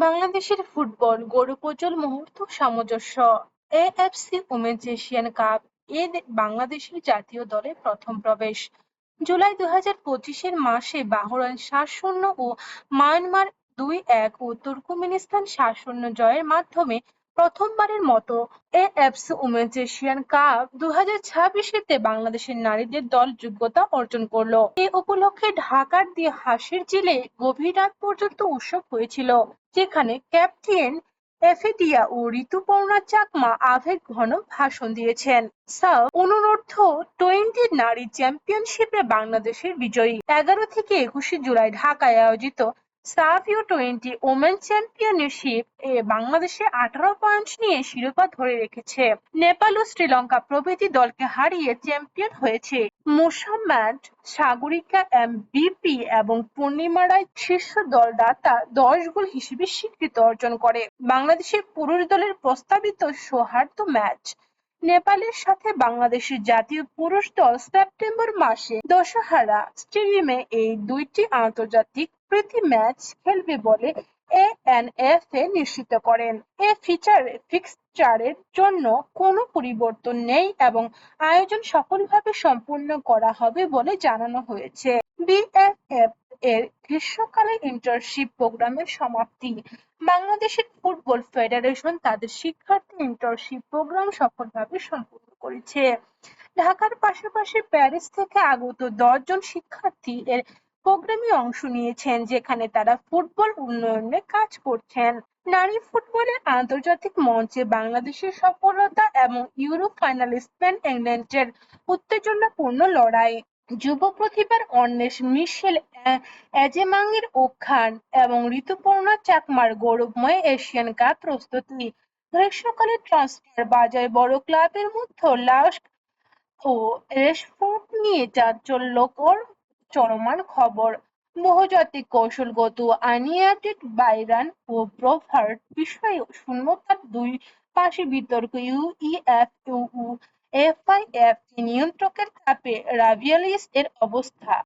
বাংলাদেশের ফুটবল গড়পচল মুহূর্ত সামঞ্জস্য। এএফসি উমেন্স এশিয়ান কাপ এ বাংলাদেশের জাতীয় দলে প্রথম প্রবেশ। জুলাই দু হাজার পঁচিশের মাসে বাহরাইন সাত শূন্য ও মায়ানমার দুই এক ও তুর্কমেনিস্তান সাত শূন্য জয়ের মাধ্যমে প্রথমবারের মতো এএফসি উমেন্স এশিয়ান কাপ দু হাজার ছাব্বিশেতে বাংলাদেশের নারীদের দল যোগ্যতা অর্জন করল। এ উপলক্ষে ঢাকার দিয়ে হাসির জিলে গভীর রাত পর্যন্ত উৎসব হয়েছিল, যেখানে ক্যাপ্টেন এফেডিয়া ও ঋতুপর্ণা চাকমা আবেগ ঘন ভাষণ দিয়েছেন। সাফ অনুরোধ টোয়েন্টি নারী চ্যাম্পিয়নশিপে বাংলাদেশের বিজয়ী। এগারো থেকে একুশে জুলাই ঢাকায় আয়োজিত SAFF U twenty women championship এ বাংলাদেশে আঠারো পয়েন্ট নিয়ে শিরোপা ধরে রেখেছে। নেপাল ও শ্রীলঙ্কা প্রভৃতি দলকে হারিয়ে চ্যাম্পিয়ন হয়েছে। মোসাম্মেদ, সাগরিকা এমবিপি এবং পূর্ণিমা রায় শীর্ষ দলদাতা দশ গোল হিসেবে স্বীকৃতি অর্জন করে। বাংলাদেশের পুরুষ দলের প্রস্তাবিত সৌহার্দ্য ম্যাচ। নেপালের সাথে বাংলাদেশের জাতীয় পুরুষ দল সেপ্টেম্বর মাসে দশহারা স্টেডিয়ামে এই দুইটি আন্তর্জাতিক প্রীতি ম্যাচ খেলবে বলে এএনএফএ নিশ্চিত করেন। এ ফিচারে ফিক্সচারের জন্য কোনো পরিবর্তন নেই এবং আয়োজন সফলভাবে সম্পূর্ণ করা হবে বলে জানানো হয়েছে। বিএফএফ এর গ্রীষ্মকালীন ইন্টার্নশিপ প্রোগ্রামের সমাপ্তি। বাংলাদেশের ফুটবল ফেডারেশন তাদের শিক্ষার্থী ইন্টার্নশিপ প্রোগ্রাম সফলভাবে সম্পূর্ণ করেছে। ঢাকার পাশাপাশি প্যারিস থেকে আগত দশজন শিক্ষার্থী এর প্রোগ্রামে অংশ নিয়েছেন, যেখানে তারা ফুটবল উন্নয়নে কাজ করছেন। নারী ফুটবলের আন্তর্জাতিক মঞ্চে বাংলাদেশের সফলতা এবং ইউরো ফাইনাল স্পেন ইংল্যান্ডের উত্তেজনাপূর্ণ লড়াই, যুব প্রতিভার অন্বেষ, মিশেল অ্যাজেমাংয়ের ওখান এবং ঋতুপর্ণা চাকমার গৌরবময় এশিয়ান কাপ প্রস্তুতি। গ্রীষ্মকালে ট্রান্সফার বাজার বড় ক্লাবের মধ্যে লাস্ক ও রেশফোর্ড নিয়ে চাঞ্চল্যকর চলমান খবর। বহুজাতিক কৌশলগত আনিয়াটেড বাইরান ও প্রভার্ট বিষয়ে শূন্যতার দুই পাশে বিতর্ক ইউইএফ ও এফআইএফ নিয়ন্ত্রকের চাপে রাবিয়ালিস এর অবস্থা।